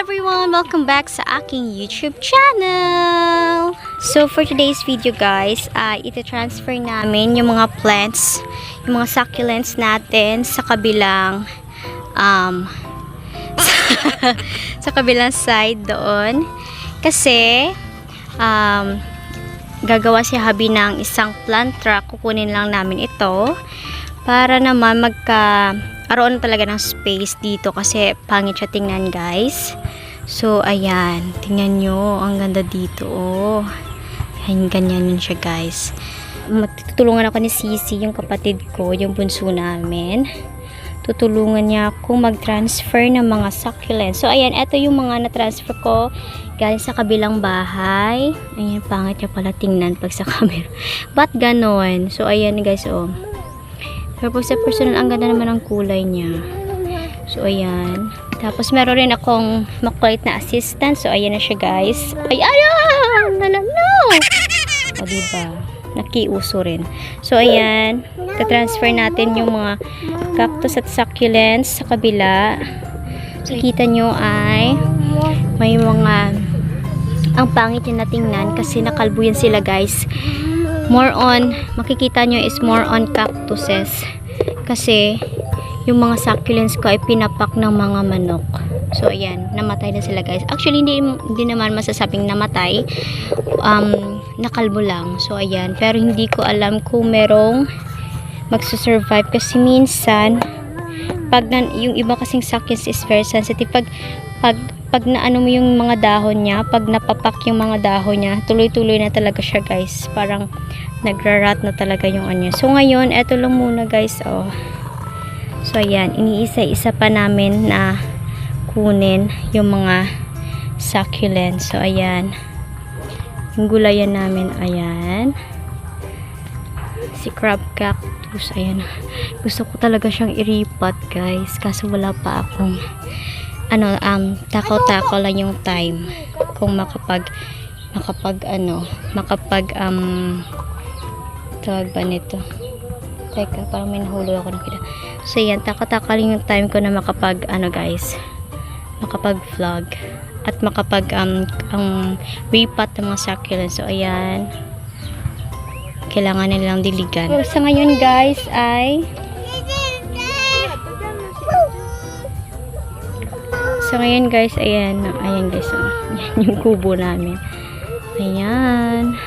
everyone! Welcome back sa aking YouTube channel! So, for today's video guys, ay iti-transfer namin yung mga plants, yung mga succulents natin sa kabilang um, sa kabilang side doon. Kasi, um, gagawa si Habi ng isang plant truck. Kukunin lang namin ito para naman magka aroon talaga ng space dito kasi pangit siya tingnan guys. So, ayan. Tingnan nyo. Ang ganda dito. Oh. Ayan, ganyan yun siya guys. Matutulungan ako ni Sisi, yung kapatid ko, yung bunso namin. Tutulungan niya akong mag-transfer ng mga succulents. So, ayan. Ito yung mga na-transfer ko galing sa kabilang bahay. Ayan, pangit niya pala tingnan pag sa camera. Ba't ganon? So, ayan guys, oh. Pero sa personal, ang ganda naman ang kulay niya. So, ayan. Tapos, meron rin akong makulit na assistant. So, ayan na siya, guys. Ay, ayan! No, no, no! O, diba? Nakiuso rin. So, ayan. Ta-transfer natin yung mga cactus at succulents sa kabila. So, kita nyo ay may mga ang pangit yung natingnan kasi nakalbo yan sila, guys more on, makikita nyo is more on cactuses. Kasi, yung mga succulents ko ay pinapak ng mga manok. So, ayan, namatay na sila guys. Actually, hindi, hindi naman masasabing namatay. Um, nakalbo lang. So, ayan. Pero hindi ko alam kung merong magsusurvive. Kasi minsan, pag na, yung iba kasing succulents is very sensitive. Pag, pag pag naano mo yung mga dahon niya, pag napapak yung mga dahon niya, tuloy-tuloy na talaga siya guys. Parang nagrarat na talaga yung ano. So ngayon, eto lang muna guys. Oh. So ayan, iniisa-isa pa namin na kunin yung mga succulents. So ayan. Yung gulayan namin, ayan. Si crab cactus, ayan. Gusto ko talaga siyang iripat guys. Kaso wala pa akong ano, um, tako-tako lang yung time kung makapag makapag ano, makapag um, tawag ba nito? Teka, parang may nahulog ako nakita. So yan, tako-tako lang yung time ko na makapag ano guys makapag vlog at makapag um, ang repat ng mga succulents. So ayan kailangan nilang diligan so, sa ngayon guys ay So, ngayon guys, ayan, ayan guys, oh. Ayan yung kubo namin. Ayan.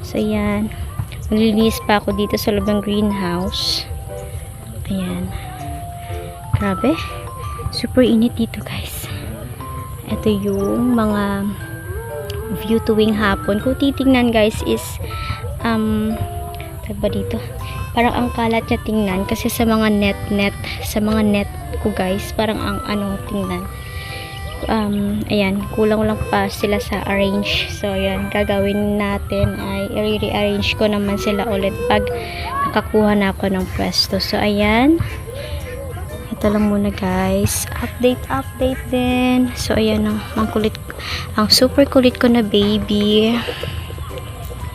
So, ayan. Maglilinis pa ako dito sa loob ng greenhouse. Ayan. Grabe. Super init dito guys. Ito yung mga view tuwing hapon. Kung titingnan guys is um, tagba dito. Parang ang kalat niya tingnan kasi sa mga net-net, sa mga net ko guys parang ang ano tingnan um, ayan kulang lang pa sila sa arrange so ayan gagawin natin ay i-rearrange ko naman sila ulit pag nakakuha na ako ng pwesto so ayan ito lang muna guys. Update update din. So ayan ang, ang kulit ang super kulit ko na baby.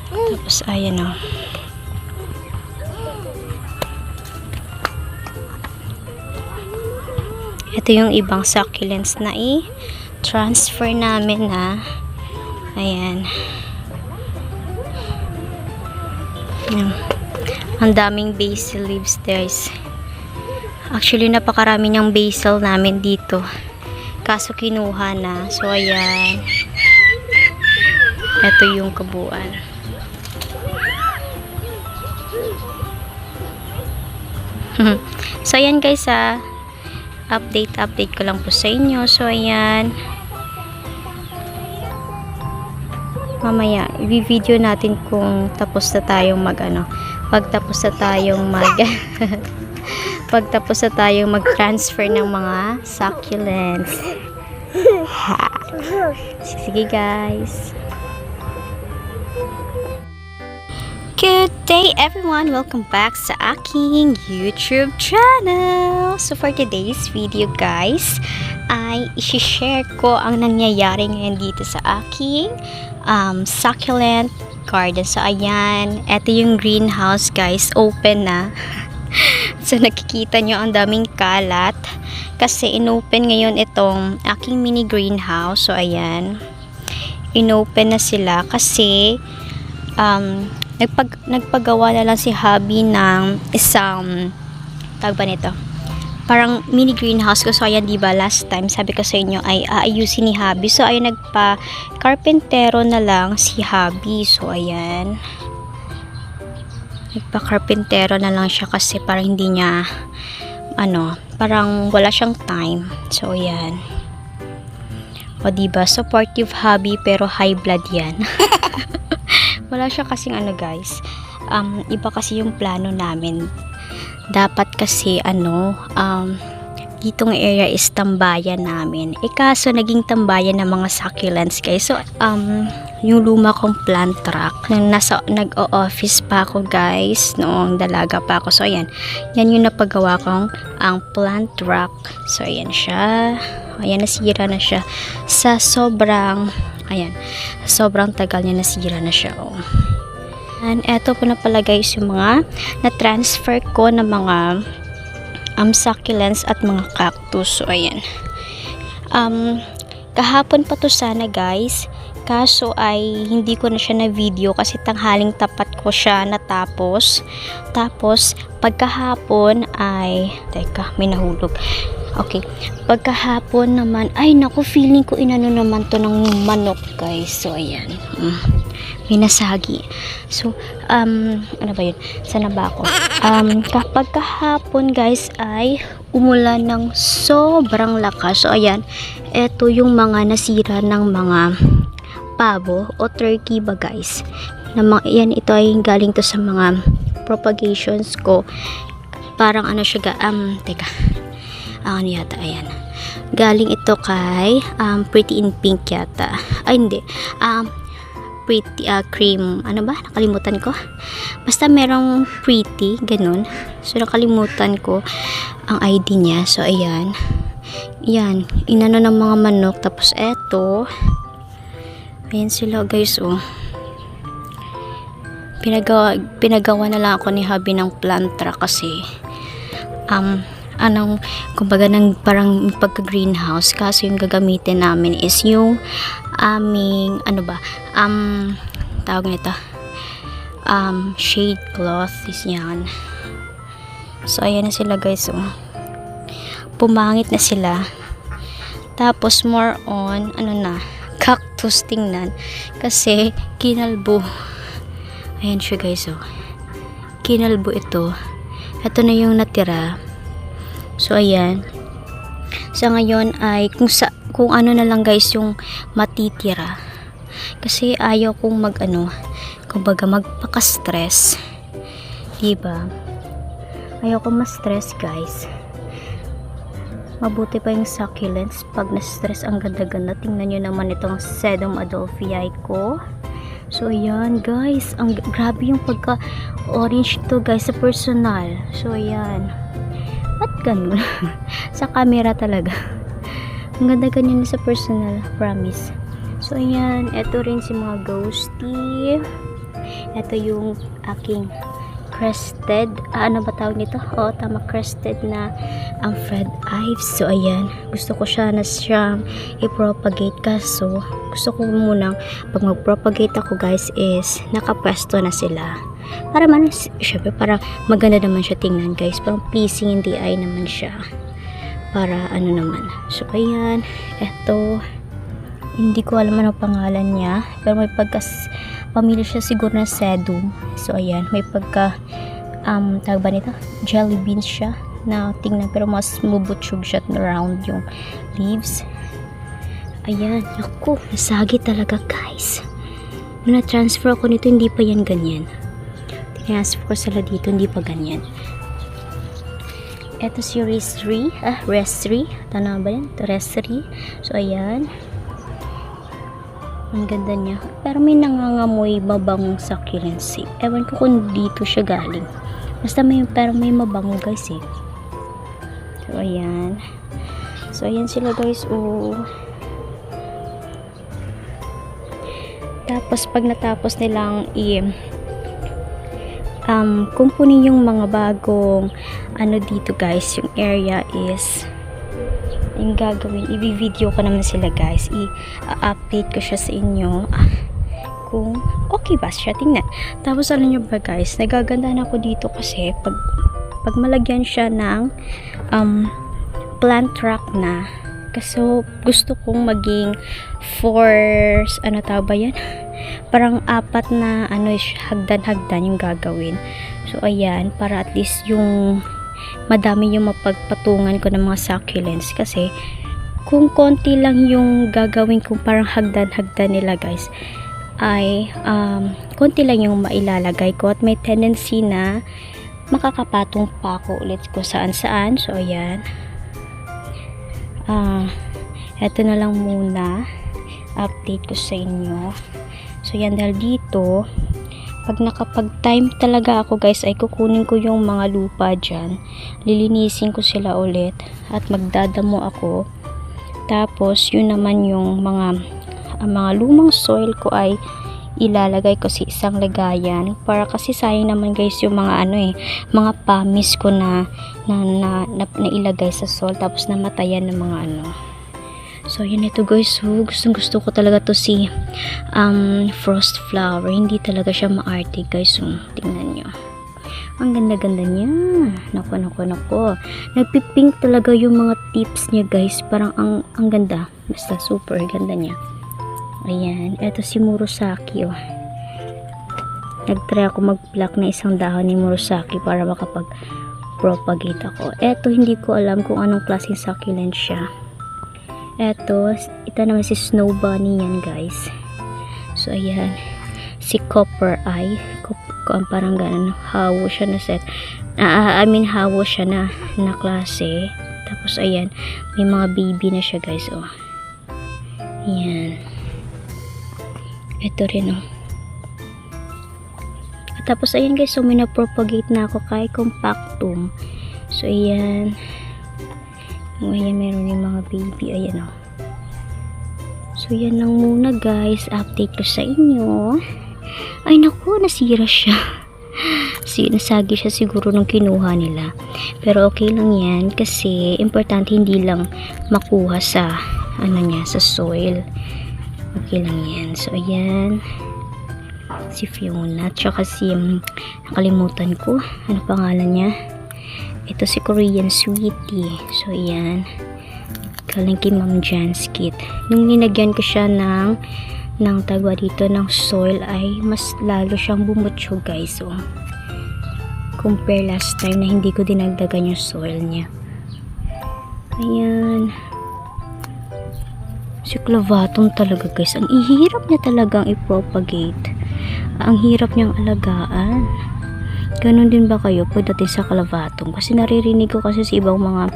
Tapos ayan o oh. ito yung ibang succulents na i-transfer namin na ayan. Ayan. ang daming basil leaves guys actually napakarami niyang basil namin dito. Kaso kinuha na. So ayan. Ito yung kabuuan. So ayan guys ah. Update update ko lang po sa inyo. So ayan. Mamaya i-video natin kung tapos na tayong mag ano pag tapos na tayong mag pag tapos na tayong mag transfer ng mga succulents sige guys Good day everyone! Welcome back sa aking YouTube channel! So for today's video guys, ay isi-share ko ang nangyayari ngayon dito sa aking um, succulent garden. So ayan, eto yung greenhouse guys, open na. So nakikita nyo ang daming kalat. kasi inopen ngayon itong aking mini greenhouse. So, ayan. Inopen na sila kasi um, nagpag, nagpagawa na lang si hubby ng isang tawag ba nito? Parang mini greenhouse ko. So, ayan, di ba last time, sabi ko sa inyo, ay aayusin ni hubby. So, ayan, nagpa-carpentero na lang si hubby. So, ayan. Nagpa-carpentero na lang siya kasi parang hindi niya, ano, parang wala siyang time. So, ayan. O, diba? Supportive hobby pero high blood yan. wala siya kasing ano, guys. Um, iba kasi yung plano namin dapat kasi ano um, ditong area is tambayan namin. Eh kaso naging tambayan ng mga succulents guys. So um yung luma kong plant truck nasa nag-o-office pa ako guys noong dalaga pa ako. So ayan. Yan yung napagawa kong ang plant truck. So ayan siya. Ayan nasira na siya sa sobrang ayan sobrang tagal niya nasira na siya oh. And eto po na pala guys yung mga na-transfer ko na mga um, succulents at mga cactus. So, ayan. Um, kahapon pa to sana guys. Kaso ay hindi ko na siya na video kasi tanghaling tapat ko siya natapos. Tapos pagkahapon ay teka may nahulog. Okay. Pagkahapon naman ay naku feeling ko inano naman to ng manok guys. So ayan. Mm may. So, um, ano ba yun? Sana ba ako? Um, kapag kahapon guys ay umulan ng sobrang lakas. So, ayan. Ito yung mga nasira ng mga pabo o turkey ba guys. Na mga, yan, ito ay galing to sa mga propagations ko. Parang ano siya, um, teka. Ano yata, ayan. Galing ito kay um, Pretty in Pink yata. Ay, hindi. Um, pretty uh, cream ano ba? Nakalimutan ko. Basta merong pretty ganun. So nakalimutan ko ang ID niya. So ayan. Yan inano ng mga manok. Tapos eto. Ayan sila guys oh. Pinagawa, pinagawa na lang ako ni hubby ng plantra kasi um anong kumbaga ng parang pagka greenhouse kasi yung gagamitin namin is yung aming ano ba um tawag nito um shade cloth is yan. So ayan na sila guys oh. pumangit na sila. Tapos more on ano na cactus tingnan. Kasi kinalbo. Ayan siya guys oh. Kinalbo ito. Ito na yung natira So, ayan. Sa ngayon ay kung, sa, kung ano na lang guys yung matitira. Kasi ayaw kong mag ano, kumbaga magpaka-stress. Diba? Ayaw kong ma-stress guys. Mabuti pa yung succulents. Pag na-stress ang ganda-ganda. Tingnan nyo naman itong sedum adelphii ko. So, ayan, guys. Ang grabe yung pagka-orange to, guys, sa personal. So, ayan. Ganun? sa camera talaga. Ang ganda ganyan sa personal, promise. So, ayan. Ito rin si mga ghosty. Ito yung aking crested. Ah, ano ba tawag nito? Oo, tama. Crested na ang Fred Ives. So, ayan. Gusto ko siya na siyang i-propagate. Kaso, gusto ko munang pag mag-propagate ako guys is nakapwesto na sila para man, syempre, para maganda naman siya tingnan guys. Parang pleasing in the eye naman siya. Para ano naman. So, ayan. Eto. Hindi ko alam ano pangalan niya. Pero may pagka, pamilya siya siguro na sedum. So, ayan. May pagka, um, tawag ba nito? Jelly beans siya na tingnan. Pero mas mubutsyog siya round yung leaves. Ayan. Naku, nasagi talaga guys. Nung na-transfer ako nito, hindi pa yan ganyan. Transfer ko sila dito, hindi pa ganyan. Ito si Restri, ah, Restri. Tama ba yan? Restri. So, ayan. Ang ganda niya. Pero may nangangamoy mabangong succulents eh. Ewan ko kung dito siya galing. Basta may, pero may mabango guys eh. So, ayan. So, ayan sila guys. Oh. Tapos, pag natapos nilang i- um, kung yung mga bagong ano dito guys, yung area is yung gagawin, i-video ko naman sila guys. I-update ko siya sa inyo. Ah, kung okay ba siya, tingnan. Tapos alam nyo ba guys, nagaganda na ako dito kasi pag, pag malagyan siya ng um, plant rock na. Kaso gusto kong maging force, ano tawag ba yan? Parang apat na ano, hagdan-hagdan yung gagawin. So ayan, para at least yung madami yung mapagpatungan ko ng mga succulents. Kasi kung konti lang yung gagawin kong parang hagdan-hagdan nila guys ay um, konti lang yung mailalagay ko. At may tendency na makakapatong pa ako ulit ko saan saan so ayan. Ah eto na lang muna update ko sa inyo so yan dahil dito pag nakapag time talaga ako guys ay kukunin ko yung mga lupa dyan. Lilinisin ko sila ulit at magdadamo ako. Tapos yun naman yung mga ang mga lumang soil ko ay ilalagay ko sa isang lagayan. Para kasi sayang naman guys yung mga ano eh mga pamis ko na na, na, na, nailagay sa soil. Tapos namatayan ng mga ano so yun ito guys. So gustong gusto ko talaga to si um, frost flower. Hindi talaga siya maarte guys. So tingnan nyo. Ang ganda-ganda niya. Nako nako nako nagpipink talaga yung mga tips niya guys. Parang ang, ang ganda. Basta super ganda niya. Ayan, eto si Murosaki oh. Nagtry ako mag-pluck na isang dahon ni Murosaki para makapag-propagate ako. Eto, hindi ko alam kung anong klaseng succulent siya. Eto, ito naman si Snow Bunny yan guys. So, ayan. Si Copper Eye. Ko- parang ganun. Hawo siya na set. Ah, I mean, hawo siya na, na klase. Tapos, ayan. May mga baby na siya guys. Oh. Ayan. Ito rin oh. Tapos ayan guys, so may na-propagate na ako kay compactum. So ayan. Oh, ayan meron yung mga baby. Ayan oh. So yan lang muna guys. Update ko sa inyo. Ay naku, nasira siya. Si, nasagi siya siguro nung kinuha nila. Pero okay lang yan kasi importante hindi lang makuha sa ano niya, sa soil. Okay lang yan. So, ayan. Si Fiona. Tsaka si, um, nakalimutan ko. Ano pangalan niya? Ito si Korean Sweetie. So, ayan. Galing kay Ma'am Jan's Kit. Nung ninagyan ko siya ng ng tagwa dito ng soil ay mas lalo siyang bumutso guys. So, compare last time na hindi ko dinagdagan yung soil niya. Ayan si clavatum talaga guys ang ihirap niya talagang i-propagate ang hirap niyang alagaan ganun din ba kayo pagdating sa clavatum kasi naririnig ko kasi sa ibang mga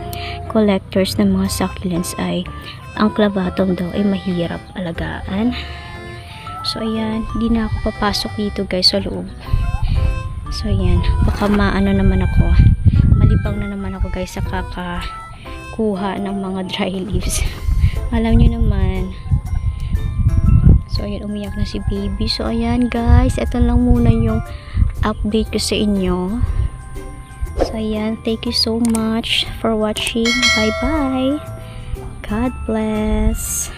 collectors ng mga succulents ay ang clavatum daw ay mahirap alagaan. So ayan. Di na ako papasok dito guys sa loob. So ayan. Baka maano naman ako. Malibang na naman ako guys sa kakakuha ng mga dry leaves. Alam nyo naman. So ayan. Umiyak na si baby. So ayan guys. Ito lang muna yung update ko sa inyo. So ayan. Thank you so much for watching. Bye bye God bless